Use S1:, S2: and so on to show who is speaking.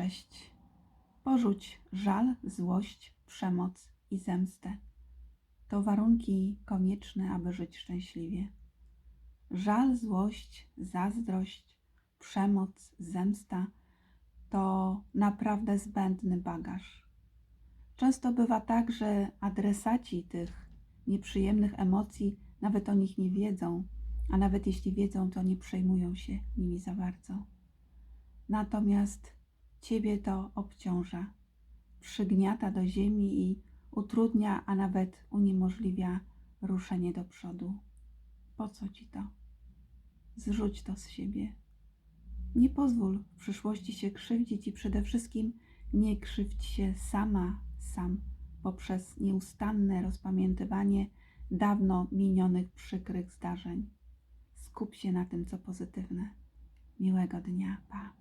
S1: Cześć. Porzuć żal, złość, przemoc i zemstę. To warunki konieczne, aby żyć szczęśliwie. Żal, złość, zazdrość, przemoc, zemsta to naprawdę zbędny bagaż. Często bywa tak, że adresaci tych nieprzyjemnych emocji nawet o nich nie wiedzą, a nawet jeśli wiedzą, to nie przejmują się nimi za bardzo. Natomiast ciebie to obciąża, przygniata do ziemi i utrudnia, a nawet uniemożliwia ruszenie do przodu. Po co ci to? Zrzuć to z siebie. Nie pozwól w przyszłości się krzywdzić i przede wszystkim nie krzywdź się sama, sam poprzez nieustanne rozpamiętywanie dawno minionych przykrych zdarzeń. Skup się na tym, co pozytywne. Miłego dnia, pa.